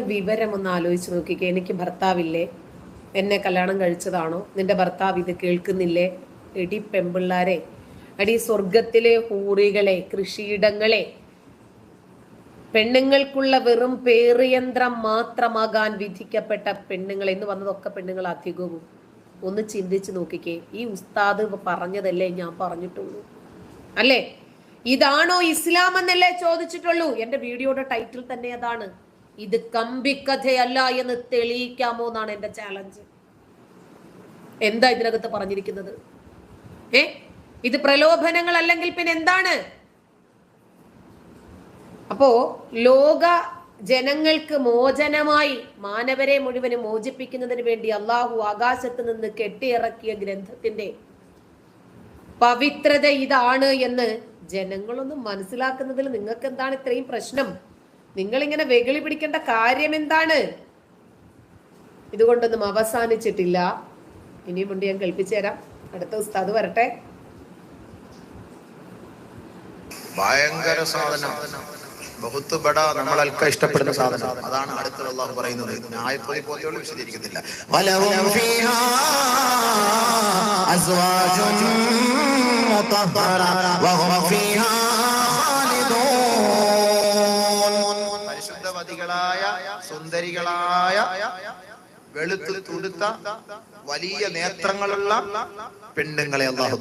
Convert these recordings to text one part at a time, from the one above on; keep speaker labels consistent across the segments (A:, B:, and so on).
A: വിവരം ഒന്ന് ആലോചിച്ച് നോക്കിക്കേ. എനിക്ക് ഭർത്താവില്ലേ? എന്നെ കല്യാണം കഴിച്ചതാണോ? നിന്റെ ഭർത്താവ് ഇത് കേൾക്കുന്നില്ലേ? എടി പെമ്പിള്ളാരെ. അടി സ്വർഗത്തിലെ ഹൂറികളെ കൃഷിയിടങ്ങളെ. പെണ്ണുങ്ങൾക്കുള്ള വെറും പേറിയന്ത്രം മാത്രമാകാൻ വിധിക്കപ്പെട്ട പെണ്ണുങ്ങൾ എന്ന് വന്നതൊക്കെ പെണ്ണുങ്ങൾ അധികവും. ഒന്ന് ചിന്തിച്ച് നോക്കിക്കേ. ഈ ഉസ്താദ് പറഞ്ഞതല്ലേ ഞാൻ പറഞ്ഞിട്ടുള്ളൂ. അല്ലേ? ഇതാണോ ഇസ്ലാം എന്നല്ലേ ചോദിച്ചിട്ടുള്ളൂ. എന്റെ വീഡിയോയുടെ ടൈറ്റിൽ തന്നെ അതാണ്. ഇത് കമ്പിക്കഥയല്ല എന്ന് തെളിയിക്കാമോ എന്നാണ് എന്റെ ചാലഞ്ച് എന്താ ഇതിനകത്ത് പറഞ്ഞിരിക്കുന്നത്? ഏ? ഇത് പ്രലോഭനങ്ങൾ അല്ലെങ്കിൽ പിന്നെ എന്താണ്? അപ്പോ ലോക ജനങ്ങൾക്ക് മോചനമായി മാനവരെ മുഴുവനും മോചിപ്പിക്കുന്നതിന് വേണ്ടി അള്ളാഹു ആകാശത്ത് നിന്ന് കെട്ടിയിറക്കിയ ഗ്രന്ഥത്തിന്റെ പവിത്രത ഇതാണ് എന്ന് ജനങ്ങളൊന്നും മനസ്സിലാക്കുന്നതിൽ നിങ്ങൾക്ക് എന്താണ് ഇത്രയും പ്രശ്നം? നിങ്ങളിങ്ങനെ വെകിളി പിടിക്കേണ്ട കാര്യം എന്താണ്? ഇതുകൊണ്ടൊന്നും അവസാനിച്ചിട്ടില്ല. ഇനിയും കൊണ്ട് ഞാൻ കേൾപ്പിച്ചു തരാം. അടുത്ത ദിവസം അത് വരട്ടെ.
B: ഭയങ്കര സാധനം. ബഹുത്ത് ബട നമ്മൾ അൽക്ക ഇഷ്ടപ്പെടുന്ന സാധനം. അതാണ് അടുത്ത അള്ളാഹു പറയുന്നത്. ആയത്തോടെ പോലെയുള്ള വിശദീകരിക്കുന്നില്ല.
C: വലവും
B: പരിശുദ്ധവതികളായ സുന്ദരികളായ വെളുത്ത് തുടുത്ത വലിയ നേത്രങ്ങളുള്ള പെണ്ണുങ്ങളെ അള്ളാഹു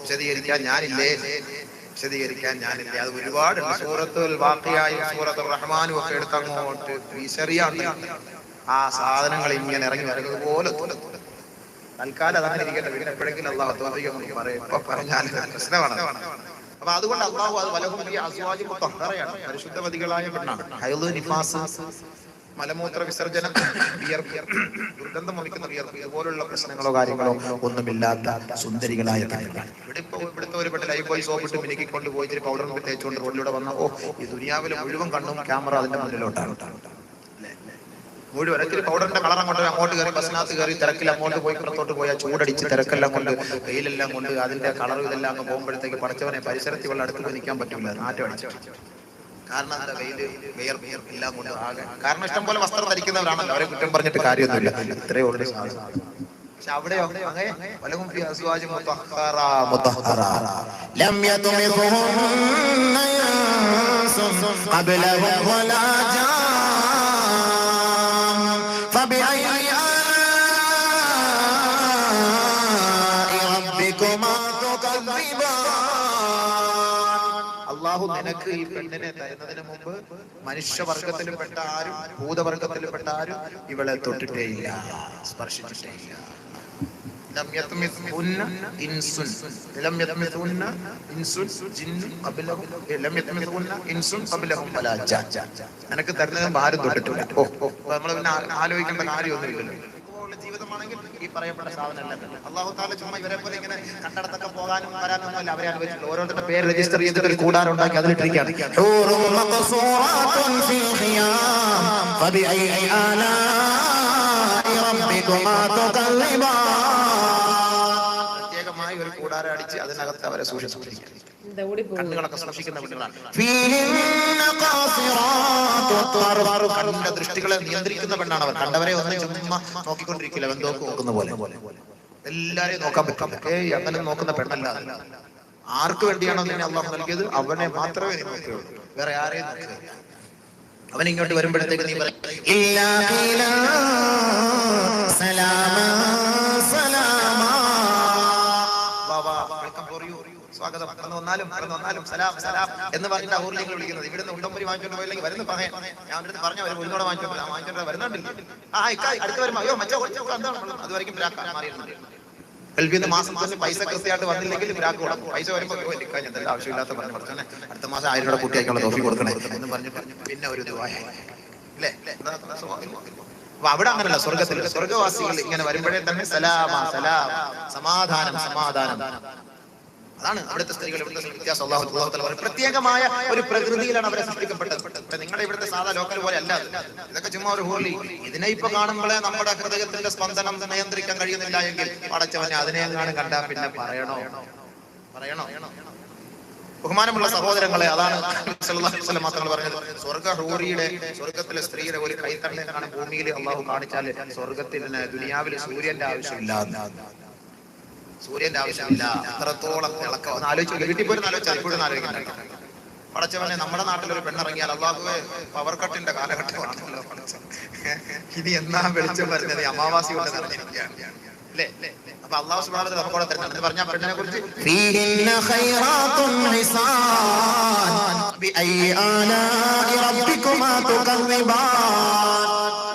B: വിശദീകരിക്കാൻ ഞാനില്ലേ? വിശദീകരിക്കാൻ ഞാനില്ലേ? അത് ഒരുപാട് സൂറത്തുൽ വാക്കിയായും സൂറത്തുൽ റഹ്മാനും ഒക്കെ എടുത്ത് അങ്ങോട്ട് വീശറിയാണ് ആ സാധനങ്ങൾ ഇങ്ങനെ ഇറങ്ങി വരുന്നത് പോലെ. തൽക്കാലം അതാണ് ഇരിക്കട്ടെ. പിന്നെ എപ്പോഴെങ്കിലും അള്ളാഹു നമുക്ക് പറയും. ഇപ്പൊ പറഞ്ഞാൽ പ്രശ്നമാണ്. അപ്പൊ അതുകൊണ്ട് അള്ളാഹു അത് വലഹുമതി അസ്വാജി മുത്തഹറയാണ് പരിശുദ്ധവതികളായ പെണ്ണാണ്. ഹൈദ് നിഫാസ് മലമൂത്ര വിസർജനം ദുർഗന്ധം വിയർപ്പ് ഇതുപോലുള്ള പ്രശ്നങ്ങളോ കാര്യങ്ങളോ ഒന്നുമില്ലാത്ത സുന്ദരികളായ ഇവിടെ ഇപ്പൊ ഇവിടുത്തെ ഒരു പെണ്ണ് ലൈഫ് ബോയ് സോപ്പിട്ട് മിനുക്കിക്കൊണ്ട് പോയി ഇച്ചിരി പൗഡർ തേച്ചുകൊണ്ട് റോഡിലൂടെ വന്ന ഓ ഈ ദുനിയാവിലെ മുഴുവൻ കണ്ണും ക്യാമറ അതിന്റെ മുന്നിലോട്ടാണ്? മുഴുവൻ ഒരിക്കലും പൗഡറിന്റെ കളർ അങ്ങോട്ട് അങ്ങോട്ട് കയറി ബസ്സിനകത്ത് കയറി തിരക്കിൽ അങ്ങോട്ട് പോയി പുറത്തോട്ട് പോയാൽ ചൂടടിച്ച് തിരക്കെല്ലാം കൊണ്ട് വെയിലെല്ലാം കൊണ്ട് അതിന്റെ കളർ ഇതെല്ലാം അങ്ങ് പോകുമ്പോഴത്തേക്ക് പഠിച്ചവനെ പരിസരത്തിൽ വെള്ളം അടുത്ത് നിൽക്കാൻ പറ്റില്ല നാറ്റം അടിച്ചു. കാരണം അതിന്റെ വെയിൽ വെയർ വെയർ എല്ലാം കൊണ്ട് ആകെ. കാരണം ഇഷ്ടം പോലെ വസ്ത്രം ധരിക്കുന്നവരാണല്ലോ. അവരെ കുറ്റം പറഞ്ഞിട്ട് കാര്യമൊന്നുമില്ല. ഇത്രയേ ഉള്ളൂ. പക്ഷെ അവിടെയോ? അങ്ങനെ അള്ളാഹു നിനക്ക് ഈ പെണ്ണിനെ തരുന്നതിന് മുമ്പ് മനുഷ്യവർഗത്തിൽപ്പെട്ട ആരും ഭൂതവർഗത്തിൽപ്പെട്ട ആരും ഇവളെ തൊട്ടിട്ടേയില്ല സ്പർശിച്ചിട്ടേയില്ല. നിനക്ക് തരുന്നതിന് ഭാരം തൊട്ടിട്ടില്ല. ഓ നമ്മൾ പിന്നെ ആലോചിക്കേണ്ട കാര്യമൊന്നുമില്ലല്ലോ. ഇതുപോലുള്ള ജീവിതമാണെങ്കിൽ ഈ പറയപ്പെട്ട സാധനമല്ല അള്ളാഹു താല ചുമ്മാ ഇവരെ പോലെ ഇങ്ങനെ കണ്ടടത്തൊക്കെ പോകാനും വരാനും ഒന്നുമല്ല അവരെ അനുവദിച്ചില്ല ഓരോരുത്തരുടെ പേര് രജിസ്റ്റർ ചെയ്തിട്ട് ഒരു കൂടാരം ഉണ്ടാക്കി അതിലിട്ടിരിക്കുകയാണ്
C: حور مقصورات في الخيام فبأي آلاء ربكما تكذبان
B: പ്രത്യേകമായി ഒരു കൂടാരം അടിച്ച് അതിനകത്ത് അവരെ സൂക്ഷിച്ചിരിക്കുക. സൂക്ഷിക്കുന്ന ദൃഷ്ടികളെ നിയന്ത്രിക്കുന്ന പെണ്ണാണ് അവർ കണ്ടവരെ ഒന്നും ചുമ്മാ നോക്കിക്കൊണ്ടിരിക്കില്ല. വെന്തോക്ക് നോക്കുന്ന പോലെ. എല്ലാരെയും നോക്കാൻ പറ്റും ഏയ് അങ്ങനെ നോക്കുന്ന പെണ്ണല്ല ആർക്ക് വേണ്ടിയാണോ നിന്നെ അള്ളാഹു നൽകിയത്? അവനെ മാത്രമേ നോക്കുകയുള്ളൂ. വേറെ ആരെയും അവൻ ഇങ്ങോട്ട് വരുമ്പോഴത്തേക്ക് നീ പറയും കടന്നു വന്നാലും കടന്നു വന്നാലും സലാം സലാം എന്ന് പറഞ്ഞിട്ട് ഊരിലേക്ക് വിളിക്കുന്നത്. ഇവിടുന്ന് ഉണ്ടമ്പരി വാങ്ങിച്ചോണ്ട് പോയില്ലെങ്കിൽ വരുന്ന പറയാം. ഞാൻ അടുത്ത് പറഞ്ഞ ഒരു ഉന്നോടെ വാങ്ങിച്ചോണ്ട് വാങ്ങിച്ചോണ്ട് വരുന്നുണ്ടില്ല. ആ ഇക്കാ അടുത്ത് വരുമ്പോ അയ്യോ മറ്റോ എന്താണ് അതുവരെയും കൽവിന്ന് മാറിയിട്ടുണ്ട്. ഗൾഫിൽ നിന്ന് മാസം മാസം പൈസ കൃത്യമായിട്ട് വന്നില്ലെങ്കിൽ ബ്രാക്ക് കൊടുക്കും. പൈസ വരുമ്പോൾ എനിക്ക് ആവശ്യമില്ലാത്ത പറഞ്ഞു പറഞ്ഞേ അടുത്ത മാസം ആയിരം രൂപ കുട്ടിയായിക്കുള്ള തോഫി കൊടുക്കണേ. എന്ന് പറഞ്ഞു പിന്നെ ഒരു. അപ്പൊ അവിടെ അങ്ങനല്ല സ്വർഗത്തിൽ സ്വർഗവാസികൾ ഇങ്ങനെ വരുമ്പോഴേ തന്നെ സലാമ സലാം. സമാധാനം സമാധാനം. അതാണ് അവിടുത്തെ സ്ത്രീകൾ ഇവിടുത്തെ വ്യത്യാസം. അള്ളാഹു അള്ളാഹു പ്രത്യേകമായ ഒരു പ്രകൃതിയിലാണ് അവരെ സൃഷ്ടിക്കപ്പെട്ടത് നിങ്ങളുടെ ഇവിടുത്തെ സാധാ ലോക്കൽ പോലെ അല്ല. ഇതൊക്കെ ചുമ്മാ ഒരു ഹോളി. ഇതിനെ ഇപ്പൊ കാണുമ്പോഴേ നമ്മുടെ ഹൃദയത്തിന്റെ സ്പന്ദനം നിയന്ത്രിക്കാൻ കഴിയുന്നില്ല എങ്കിൽ പടച്ചവനെ അതിനെ എങ്ങാനും കണ്ടാ പിന്നെ പറയണോ? പറയണോ? ബഹുമാനമുള്ള സഹോദരങ്ങളെ അതാണ് മാത്രങ്ങൾ പറഞ്ഞത്. സ്വർഗ ഹൂറിയുടെ സ്വർഗത്തിലെ സ്ത്രീയുടെ ഒരു കൈത്തണ്ണയാണ് ഭൂമിയിൽ അള്ളാഹു കാണിച്ചാൽ സ്വർഗത്തിന് ദുനിയാവിൽ സൂര്യന്റെ ആവശ്യമില്ല സൂര്യന്റെ ആവശ്യമില്ല. അത്രത്തോളം തിളക്കം. ഒന്ന് ആലോചിച്ചു വീട്ടിൽ പോലും ആലോചിച്ചാൽ പടച്ചവനെ നമ്മുടെ നാട്ടിൽ ഒരു പെണ്ണിറങ്ങിയാൽ അള്ളാഹുവെ പവർ കട്ടിന്റെ കാലഘട്ടമാണല്ലോ ഇനി എന്നാ വെളിച്ചം വരുന്നത്? അമാവാസി കൊണ്ട് നിറഞ്ഞിരിക്കുകയാണ്. പെണ്ണിനെ കുറിച്ച്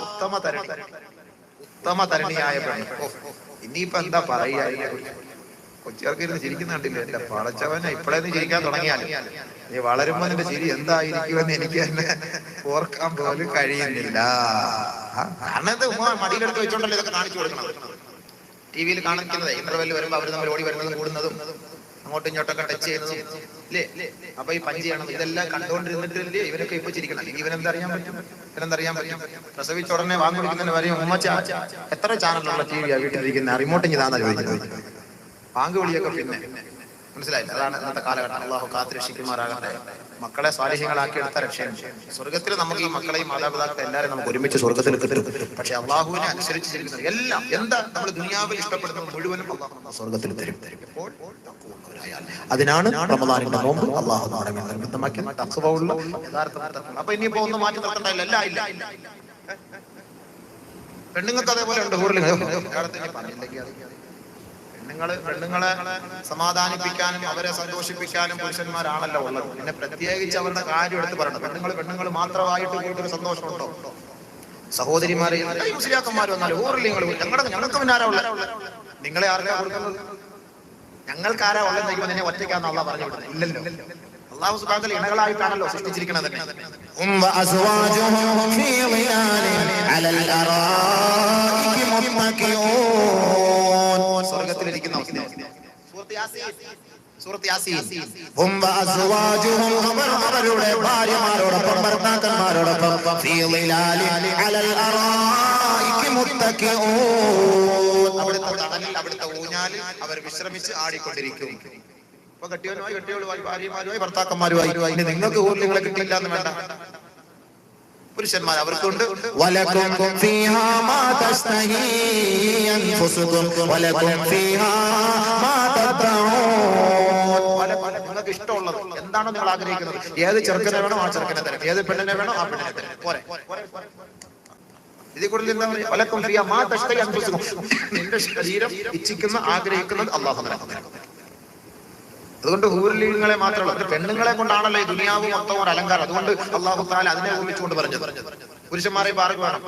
B: ഉത്തമ ഉത്തമ തരണിയായ പെണ്ണ്. ഇനിയിപ്പോ എന്താ പറയാ കൊച്ചിയാർക്ക് ഇരുന്ന് ചിരിക്കുന്ന കണ്ടില്ല? എന്റെ പടച്ചവനെ ഇപ്പോഴേന്ന് ചിരിക്കാൻ തുടങ്ങിയാൽ നീ വളരുമ്പോ നിന്റെ ചിരി എന്തായിരിക്കുമെന്ന് എനിക്ക് തന്നെ ഓർക്കാൻ പോലും കഴിയുന്നില്ല. കാരണം വെച്ചോണ്ടല്ലോ ഇതൊക്കെ കാണിച്ചു കൊടുക്കണം ടി വിയിൽ കാണിക്കുന്നത് ഇന്റർവെല്ലിൽ വരുമ്പോ അവർ തമ്മിൽ ഓടി വരുന്നതും കൂടുന്നതും അങ്ങോട്ടും ഇങ്ങോട്ടൊക്കെ ടച്ച് ചെയ്യുന്നതും ഇല്ലേ? അപ്പൊ ഈ പഞ്ച് ഇതെല്ലാം കണ്ടുകൊണ്ടിരുന്നിട്ടില്ലേ ഇവരൊക്കെ ഇപ്പൊ ചിരിക്കണം. ഇവനെന്താ അറിയാൻ പറ്റും? ഇവനെന്തറിയാൻ പറ്റും. പ്രസവിച്ച ഉടനെ വാങ്ങി വിളിക്കുന്നതിന് പറയും ഉമ്മച്ച എത്ര ചാനലുള്ള ടി വിയാണ് വീട്ടിലിരിക്കുന്ന റിമോട്ട് ഇതാണെന്ന് ചോദിക്കുന്നത്. വാങ്ങുവിളിയൊക്കെ പിന്നെ. മനസ്സിലായില്ല? അതാണ് ഇന്നത്തെ കാലഘട്ടം. അള്ളാഹു കാത്തുരക്ഷിക്കുമാറാകട്ടെ. മക്കളെ സ്വാലിഹ്യങ്ങളാക്കി എടുത്ത രക്ഷയും സ്വർഗത്തിൽ നമുക്ക് ഈ മക്കളെയും മാതാപിതാക്കളെ എല്ലാവരും നമുക്ക് ഒരുമിച്ച് സ്വർഗത്തിൽ കിട്ടും. പക്ഷെ അള്ളാഹുവിനെ അനുസരിച്ച് ജീവിക്കുന്നത് എല്ലാം എന്താ നമ്മൾ ദുനിയാവിൽ ഇഷ്ടപ്പെടുന്ന മുഴുവനും സ്വർഗത്തിൽ തരും. തഖ്വയുള്ളവരായാൽ. അതിനാണ് റമദാനിന്റെ നോമ്പ് അള്ളാഹു നിർബന്ധമാക്കി തഖ്വയുള്ള യഥാർത്ഥ. അപ്പൊ ഇനിയിപ്പോ ഒന്ന് മാറ്റി നിർത്തണ്ടല്ല ഇല്ല ഇല്ല പെണ്ണുങ്ങൾക്ക് അതേപോലെ ഉണ്ട്. ഊരിൽ പെണ്ണുങ്ങൾ പെണ്ണുങ്ങളെ സമാധാനിപ്പിക്കാനും അവരെ സന്തോഷിപ്പിക്കാനും പുരുഷന്മാരാണല്ലോ ഉള്ളത്. പിന്നെ പ്രത്യേകിച്ച് അവരുടെ കാര്യം എടുത്ത് പറയണം പെണ്ണുങ്ങൾ പെണ്ണുങ്ങൾ മാത്രമായിട്ട് പോയിട്ടൊരു സന്തോഷമുണ്ടോ? സഹോദരിമാരെ മുസ്ലിയാക്കന്മാർ വന്നാലും ഊറിൽ നിങ്ങൾ ഞങ്ങളുടെ ഞങ്ങൾക്ക് പിന്നെ ആരാ ഉള്ളത് നിങ്ങളെ ആർക്കാ കൊടുക്കുന്നത്? ഞങ്ങൾക്ക് ആരാ ഉള്ളത് ചോദിക്കുമ്പോൾ നിന്നെ ഒറ്റയ്ക്കാന്ന് അള്ളാഹ് പറഞ്ഞു വിടുന്നത്. ഇല്ലല്ലോ. അള്ളാഹു സുബാദൽ ഇണകളായിട്ടാണല്ലോ സൃഷ്ടിച്ചിരിക്കുന്നത് തന്നെ.
C: അവരുടെ ഭാര്യമാരോടൊപ്പം ഭർത്താക്കന്മാരോടൊപ്പം
B: അവിടുത്തെ തണലിൽ അവിടുത്തെ ഊഞ്ഞാലിൽ അവർ വിശ്രമിച്ച് ആടിക്കൊണ്ടിരിക്കും. ഇപ്പൊ കെട്ടിയവനുമായി കെട്ടിയവളുമായി ഭാര്യമാരുമായി ഭർത്താക്കന്മാരുമായി. നിങ്ങൾക്ക് നിങ്ങളെ കിട്ടില്ല എന്ന് വേണ്ട. പുരുഷന്മാർ അവർക്കുണ്ട്. നിങ്ങൾക്ക് ഇഷ്ടമുള്ളത്. എന്താണോ നിങ്ങൾ ആഗ്രഹിക്കുന്നത്? ഏത് ചെറുക്കനെ വേണോ ആ ചെറുക്കനെ തരാം. ഏത് പെണ്ണിനെ വേണോ ആ പെണ്ണിനെ തരാം. പോരെ. ഇതിൽ കൂടുതൽ എന്താ പറയുക? നിന്റെ ശരീരം ഇച്ഛിക്കുന്ന ആഗ്രഹിക്കുന്നത് അള്ളാഹു നൽകുന്നു അതുകൊണ്ട് ഹൂരലിംഗങ്ങളെ മാത്രമല്ല പെണ്ണുങ്ങളെ കൊണ്ടാണല്ലോ ഈ ദുനിയാവ് മൊത്തം ഒരു അലങ്കാരം. അതുകൊണ്ട് അള്ളാഹു താല അതിനെ ഉപയോഗിച്ചുകൊണ്ട് പറഞ്ഞത്. പുരുഷന്മാരെ പാറി വേണം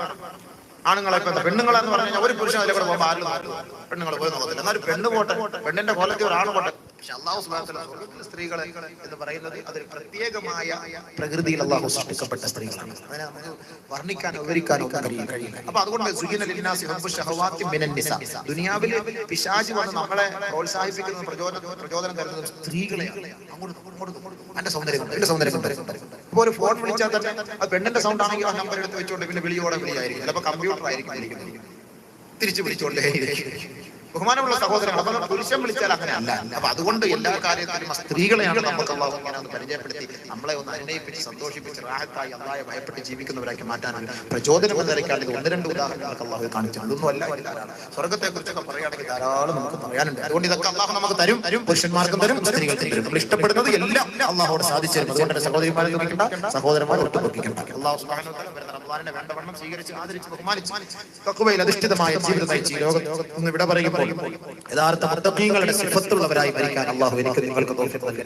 B: ആണുങ്ങളെ പെണ്ണുങ്ങളെ എന്ന് പറഞ്ഞാൽ ഒരു പുരുഷൻ അതിലെ കൂടെ പോകുമ്പോൾ ആരും. പെണ്ണുങ്ങൾ പോയി നോക്കത്തില്ല എന്നാൽ പെണ്ണ് പോട്ടെ പെണ്ണിന്റെ കോലത്തിൽ ഒരാണ് പോട്ടെ പക്ഷെ അള്ളാഹു തആല സ്ത്രീകളെ എന്ന് പറയുന്നത് അതൊരു പ്രത്യേകമായ പ്രകൃതിയിൽ അള്ളാഹു സൃഷ്ടിക്കപ്പെട്ട സ്ത്രീകളാണ് അതിനെ നമുക്ക് വർണിക്കാൻ വിവരിക്കാനോ കഴിയില്ല അപ്പൊ അതുകൊണ്ട് ദുനിയാവിൽ പിശാചി വന്ന് നമ്മളെ പ്രോത്സാഹിപ്പിക്കുന്ന പ്രചോദനം പ്രചോദനം തരുന്നത് സ്ത്രീകളെയാണ് അങ്ങോട്ട് അങ്ങോട്ട് എന്റെ സൗന്ദര്യം സൗന്ദര്യം ഇപ്പൊ ഒരു ഫോൺ വിളിച്ചാൽ തന്നെ അത് പെണ്ണിന്റെ സൗണ്ട് ആണെങ്കിൽ ആ നമ്പർ എടുത്ത് വെച്ചോണ്ട് പിന്നെ വിളിയോടെ വിളിയായിരിക്കും. ചിലപ്പോൾ കമ്പ്യൂട്ടർ ആയിരിക്കും തിരിച്ചു വിളിച്ചോണ്ടേ ബഹുമാനമുള്ള സഹോദരങ്ങൾ അപ്പൊ പുരുഷൻ വിളിച്ചാൽ അങ്ങനെയല്ല. അപ്പൊ അതുകൊണ്ട് എല്ലാ കാര്യത്തിലും സ്ത്രീകളെയാണ് നമുക്ക് അള്ളാഹു ഇങ്ങനെ ഒന്ന് പരിചയപ്പെടുത്തി നമ്മളെ ഒന്ന് അന്വയിപ്പിച്ച് സന്തോഷിപ്പിച്ച് റാഹത്തായി അള്ളാഹെ ഭയപ്പെട്ട് ജീവിക്കുന്നവരാക്കി മാറ്റാനാണ് പ്രചോദനം എന്ന് ഇത്. ഒന്ന് രണ്ട് ഉദാഹരണങ്ങൾക്ക് അള്ളാഹു കാണിച്ചു. അതൊന്നും അല്ല സ്വർഗത്തെ കുറിച്ചൊക്കെ പറയുകയാണെങ്കിൽ ധാരാളം നമുക്ക് പറയാനുണ്ട്. അതുകൊണ്ട് ഇതൊക്കെ അള്ളാഹു നമുക്ക് തരും. തരും പുരുഷന്മാർക്കും തരും സ്ത്രീകൾക്കും തരും. നമ്മൾ ഇഷ്ടപ്പെടുന്നത് എല്ലാം അള്ളാഹോട് സാധിച്ചു സഹോദരിമാരെ സഹോദരന്മാരെ ഒട്ടുപൊക്കിക്കണ്ട അള്ളാഹു തആല വേണ്ടവണ്ണം സ്വീകരിച്ച് ആദരിച്ച് ബഹുമാനിച്ച് തഖ്വയിൽ അധിഷ്ഠിതമായ ജീവിതം നയിച്ച് ഈ ലോകം ഒന്ന് വിട പറയുമ്പോൾ യഥാർത്ഥ മുത്തഖീങ്ങളുടെ സിഫത്തുള്ളവരായി ഭരിക്കാൻ അള്ളാഹു എനിക്ക് നിങ്ങൾക്ക് നൽകട്ടെ.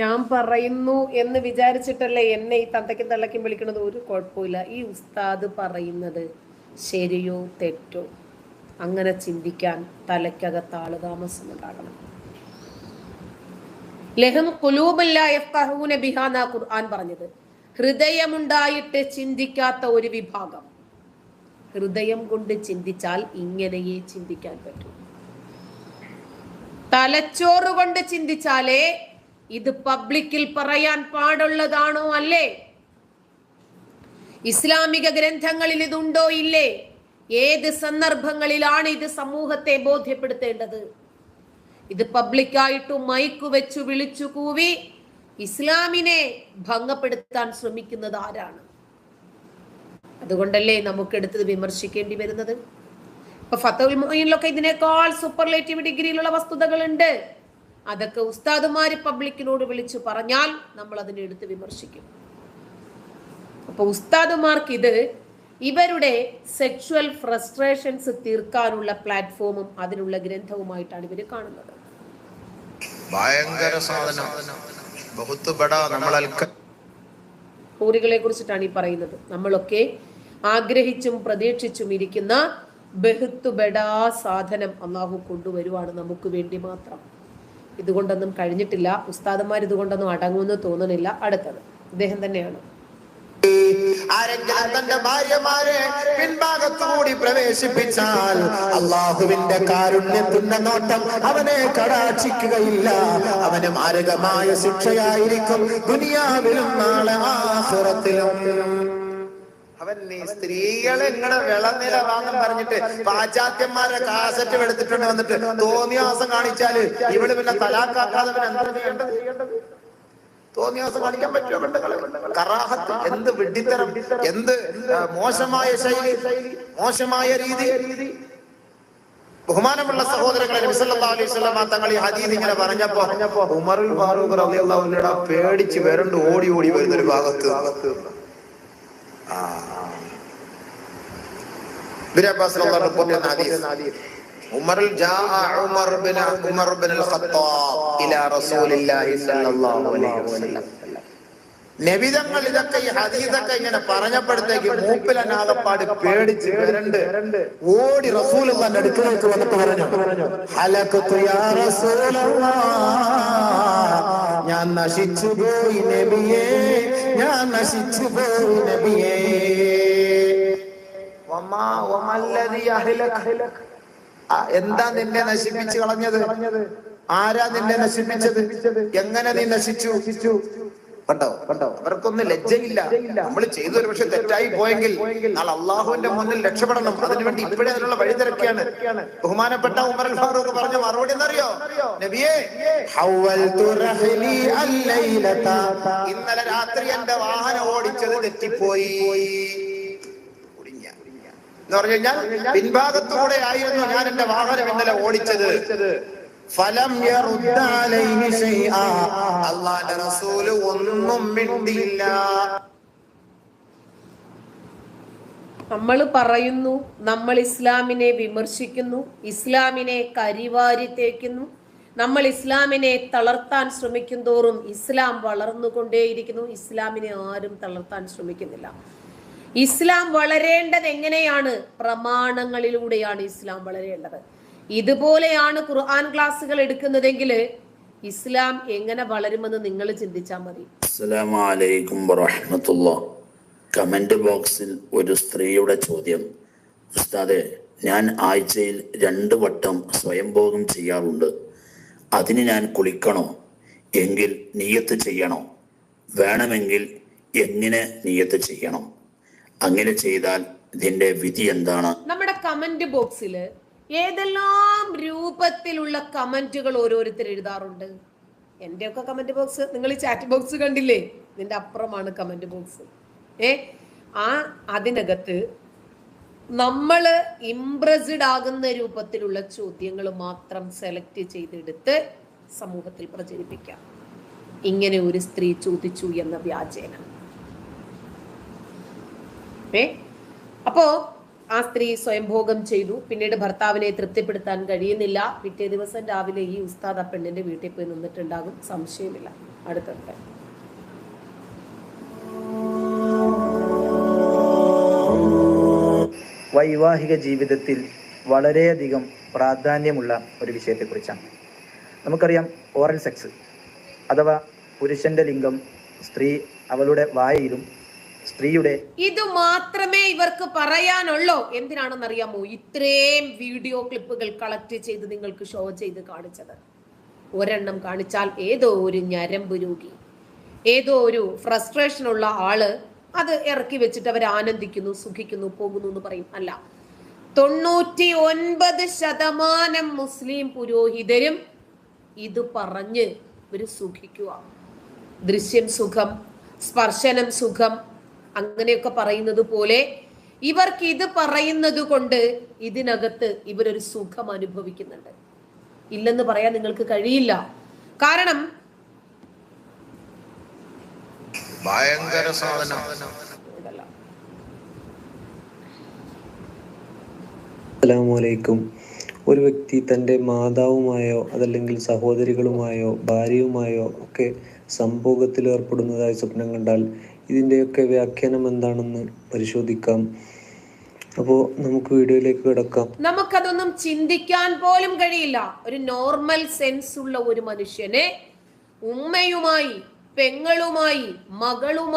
A: ഞാൻ പറയുന്നു എന്ന് വിചാരിച്ചിട്ടല്ലേ എന്നെ ഈ തന്തയ്ക്കും തള്ളയ്ക്കും വിളിക്കുന്നത്? ഒരു കുഴപ്പമില്ല. ഈ ഉസ്താദ് പറയുന്നത് ശരിയോ തെറ്റോ? അങ്ങനെ ചിന്തിക്കാൻ തലയ്ക്കകത്ത് ആൾ താമസം ഉണ്ടാകണം ലഹം കുലൂബല്ല യഫ്ഖഹൂന ബിഹാ എന്നാ ഖുർആൻ പറഞ്ഞത്. ഹൃദയമുണ്ടായിട്ട് ചിന്തിക്കാത്ത ഒരു വിഭാഗം. ഹൃദയം കൊണ്ട് ചിന്തിച്ചാൽ ഇങ്ങനെയേ ചിന്തിക്കാൻ പറ്റൂ. തലച്ചോറ് കൊണ്ട് ചിന്തിച്ചാലേ ഇത് പബ്ലിക്കിൽ പറയാൻ പാടുള്ളതാണോ അല്ലേ? ഇസ്ലാമിക ഗ്രന്ഥങ്ങളിൽ ഇതുണ്ടോ ഇല്ലേ? ഏത് സന്ദർഭങ്ങളിലാണ് ഇത് സമൂഹത്തെ ബോധ്യപ്പെടുത്തേണ്ടത്? ഇത് പബ്ലിക്കായിട്ട് മൈക്ക് വെച്ചു വിളിച്ചു കൂവി ഇസ്ലാമിനെ ഭംഗപ്പെടുത്താൻ ശ്രമിക്കുന്നത് ആരാണ്? അതുകൊണ്ടല്ലേ നമുക്ക് എടുത്തത് വിമർശിക്കേണ്ടി വരുന്നത്? ഇപ്പൊ ഫത്തുൽ മൊയിനിലൊക്കെ ഇതിനേക്കാൾ സൂപ്പർലേറ്റീവ് ഡിഗ്രിയിലുള്ള വസ്തുതകളുണ്ട്. അതൊക്കെ ഉസ്താദുമാര് പബ്ലിക്കിനോട് വിളിച്ചു പറഞ്ഞാൽ നമ്മൾ അതിനെ എടുത്ത് വിമർശിക്കും. അപ്പൊ ഉസ്താദുമാർക്ക് ഇത് ഇവരുടെ സെക്ഷുവൽ ഫ്രസ്ട്രേഷൻസ് തീർക്കാനുള്ള പ്ലാറ്റ്ഫോമും അതിനുള്ള ഗ്രന്ഥവുമായിട്ടാണ് ഇവർ കാണുന്നത്.
D: ഭയങ്കര സാധനം.
A: ഹൂറികളെ കുറിച്ചിട്ടാണ് ഈ പറയുന്നത്. നമ്മളൊക്കെ ആഗ്രഹിച്ചും പ്രതീക്ഷിച്ചും ഇരിക്കുന്ന ബഹുത്തു ബെടാ സാധനം അള്ളാഹു കൊണ്ടുവരുവാണ് നമുക്ക് വേണ്ടി മാത്രം. ഇതുകൊണ്ടൊന്നും കഴിഞ്ഞിട്ടില്ല. ഉസ്താദന്മാർ ഇതുകൊണ്ടൊന്നും അടങ്ങുമെന്ന് തോന്നണില്ല. അടുത്തത്. അദ്ദേഹം തന്നെയാണ്.
B: ആരെങ്കിലും തന്റെ ഭാര്യമാരെ പിൻഭാഗത്തുകൂടി പ്രവേശിപ്പിച്ചാൽ അള്ളാഹുവിന്റെ കാരുണ്യത്തിന്റെ നോട്ടം അവനെ കടാക്ഷിക്കുകയില്ല. അവന് മാരകമായ ശിക്ഷയായിരിക്കും ദുനിയാവിലും നാളെ ആഹുറത്തിലും. അവൻ സ്ത്രീകളെ ഇങ്ങനെ വിളനിലവാന്നും പറഞ്ഞിട്ട് പാശ്ചാത്യന്മാരെ കാസറ്റ് എടുത്തിട്ടുണ്ട് വന്നിട്ട് തോന്നിയാസം കാണിച്ചാൽ ഇവൾ പിന്നെ തലാക്കാക്കാതെ പിന്നെ എന്താ ചെയ്യേണ്ടത്? തോന്നിയാസം കാണിക്കാൻ പറ്റുമോ? പെണ്ണുങ്ങളെ? കറാഹത്ത് എന്ത് വിഡിത്തരം എന്ത് മോശമായ ശൈലി? മോശമായ രീതി? ബഹുമാനമുള്ള സഹോദരങ്ങളെ അലൈഹി തങ്ങൾ ഈ ഇങ്ങനെ പറഞ്ഞപ്പോ ഉമറുൽ ഫാറൂഖ് പേടിച്ച് വരണ്ട് ഓടി ഓടി വരുന്ന ഒരു ഭാഗത്ത്. ആ. ചെയ്യുന്ന ഹദീസ്. ഉമറിൽ Umar bin Umar bin Khattab ഇലാ റസൂലില്ലാഹി സ്വല്ലല്ലാഹു അലൈഹി വസല്ലം. നബിതങ്ങൾ ഇതൊക്കെ ഈ ഹദീസൊക്കെ ഇങ്ങനെ പറഞ്ഞപ്പോഴത്തേക്ക് മൂപ്പിലനാകപ്പാട് പേടിച്ച് വരണ്ട് ഓടി റസൂൽ അടുക്കളയ്ക്ക് വന്നിട്ട് പറഞ്ഞു ഞാൻ നശിച്ചു പോയി നബിയേ ഞാൻ നശിച്ചു പോയി നബിയേ. വമാ വമല്ലദി അഹിലക്. ആ, എന്താ നിന്നെ നശിപ്പിച്ചു കളഞ്ഞത്? ആരാ നിന്നെ നശിപ്പിച്ചത്? എങ്ങനെ നീ നശിച്ചു? കണ്ടോ കണ്ടോ? അവർക്കൊന്നും ലജ്ജയില്ല. നമ്മൾ ചെയ്തു ഒരു പക്ഷെ തെറ്റായി പോയെങ്കിൽ നാളെ അള്ളാഹുവിന്റെ മുന്നിൽ രക്ഷപ്പെടണം. അതിനുവേണ്ടി ഇപ്പോഴേ അതിനുള്ള വഴി തിരക്കാണ് ബഹുമാനപ്പെട്ട ഉമർ അൽ ഫാറൂഖ് പറഞ്ഞ മറുപടി എന്നറിയോ നബിയേ ഇന്നലെ രാത്രി എന്റെ വാഹനം ഓടിച്ചത് തെറ്റിപ്പോയി. എന്ന് പറഞ്ഞു കഴിഞ്ഞാൽ പിൻഭാഗത്തുകൂടെ ആയിരുന്നു ഞാൻ എന്റെ വാഹനം ഇന്നലെ ഓടിച്ചത്. ഫലം. അള്ളാന്റെ റസൂൽ ഒന്നും മിണ്ടിയില്ല.
A: നമ്മൾ പറയുന്നു നമ്മൾ ഇസ്ലാമിനെ വിമർശിക്കുന്നു ഇസ്ലാമിനെ കരിവാരി തേക്കുന്നു. നമ്മൾ ഇസ്ലാമിനെ തളർത്താൻ ശ്രമിക്കും തോറും ഇസ്ലാം വളർന്നുകൊണ്ടേയിരിക്കുന്നു. ഇസ്ലാമിനെ ആരും തളർത്താൻ ശ്രമിക്കുന്നില്ല. ഇസ്ലാം വളരേണ്ടത് എങ്ങനെയാണ്? പ്രമാണങ്ങളിലൂടെയാണ് ഇസ്ലാം വളരേണ്ടത്. ഇതുപോലെയാണ് ഖുർആൻ ക്ലാസ്സുകൾ എടുക്കുന്നതെങ്കിൽ ഇസ്ലാം എങ്ങനെ വളരുമെന്ന് നിങ്ങൾ ചിന്തിച്ചാൽ മതി.
E: അസ്സലാമു അലൈക്കും വറഹ്മത്തുള്ള കമന്റ് ബോക്സിൽ ഒരു സ്ത്രീയുടെ ചോദ്യം. ഉസ്താദെ ഞാൻ ആഴ്ചയിൽ രണ്ട് വട്ടം സ്വയംഭോഗം ചെയ്യാറുണ്ട്. അതിന് ഞാൻ കുളിക്കണോ? എങ്കിൽ നീയത്ത് ചെയ്യണോ? വേണമെങ്കിൽ എങ്ങനെ നീയത്ത് ചെയ്യണം? അങ്ങനെ ചെയ്താൽ ഇതിന്റെ വിധി എന്താണ്?
A: നമ്മുടെ കമന്റ് ബോക്സിൽ ഏതെല്ലാം രൂപത്തിലുള്ള കമന്റുകൾ ഓരോരുത്തർ എഴുതാറുണ്ട്? എന്റെയൊക്കെ കമന്റ് ബോക്സ് നിങ്ങൾ ഈ ചാറ്റ് ബോക്സ് കണ്ടില്ലേ? ഇതിന്റെ അപ്പുറമാണ് കമന്റ് ബോക്സ് ഏ ആ അതിനകത്ത് നമ്മൾ ഇംപ്രസ്ഡ് ആകുന്ന രൂപത്തിലുള്ള ചോദ്യങ്ങൾ മാത്രം സെലക്ട് ചെയ്തെടുത്ത് സമൂഹത്തിൽ പ്രചരിപ്പിക്കാം. ഇങ്ങനെ ഒരു സ്ത്രീ ചോദിച്ചു എന്ന വ്യാജേന. ഏ? അപ്പോ ആ സ്ത്രീ സ്വയംഭോഗം ചെയ്തു. പിന്നീട് ഭർത്താവിനെ തൃപ്തിപ്പെടുത്താൻ കഴിയുന്നില്ല. പിറ്റേ ദിവസം രാവിലെ ഈ ഉസ്താദ് ആ പെണ്ണിന്റെ വീട്ടിൽ പോയി നിന്നിട്ടുണ്ടാകും. സംശയമില്ല. അടുത്തത്.
F: വൈവാഹിക ജീവിതത്തിൽ വളരെയധികം പ്രാധാന്യമുള്ള ഒരു വിഷയത്തെക്കുറിച്ചാണ്. നമുക്കറിയാം ഓറൽ സെക്സ് അഥവാ പുരുഷന്റെ ലിംഗം സ്ത്രീ അവളുടെ വായയിലും സ്ത്രീയുടെ
A: ഇത് മാത്രമേ ഇവർക്ക് പറയാനുള്ളൂ. എന്തിനാണെന്നറിയാമോ? ഇത്രയും വീഡിയോ ക്ലിപ്പുകൾ കളക്ട് ചെയ്ത് നിങ്ങൾക്ക് ഷോ ചെയ്ത് കാണിച്ചത്. ഒരെണ്ണം കാണിച്ചാൽ ഏതോ ഒരു ഞരമ്പ് രോഗി ഏതോ ഒരു ഫ്രസ്ട്രേഷൻ ഉള്ള ആൾ അത് ഇറക്കി വെച്ചിട്ട് അവർ ആനന്ദിക്കുന്നു സുഖിക്കുന്നു പോകുന്നു എന്ന് പറയും. അല്ല തൊണ്ണൂറ്റി ഒൻപത് ശതമാനം മുസ്ലിം പുരോഹിതരും ഇത് പറഞ്ഞ് ഇവർ സുഖിക്കുക. ദൃശ്യം സുഖം സ്പർശനം സുഖം അങ്ങനെയൊക്കെ പറയുന്നത് പോലെ ഇവർക്ക് ഇത് പറയുന്നത് കൊണ്ട് ഇതിനകത്ത് ഇവരൊരു സുഖം അനുഭവിക്കുന്നുണ്ട്. ഇല്ലെന്ന് പറയാൻ നിങ്ങൾക്ക് കഴിയില്ല. കാരണം
B: ഭയങ്കര സാധനം.
G: അസ്സലാമലൈക്കും ഒരു വ്യക്തി തന്റെ മാതാവുമായോ അതല്ലെങ്കിൽ സഹോദരികളുമായോ ഭാര്യയുമായോ ഒക്കെ സംഭോഗത്തിൽ ഏർപ്പെടുന്നതായി സ്വപ്നം കണ്ടാൽ ഇതിന്റെയൊക്കെ വ്യാഖ്യാനം എന്താണെന്ന് പരിശോധിക്കാം. അപ്പോ നമുക്ക് വീഡിയോയിലേക്ക് കിടക്കാം.
A: നമുക്കതൊന്നും ചിന്തിക്കാൻ പോലും കഴിയില്ല. ഒരു നോർമൽ സെൻസ് ഉള്ള ഒരു മനുഷ്യനെ ഉമ്മയുമായി പെങ്ങളുമായി മകളുമായി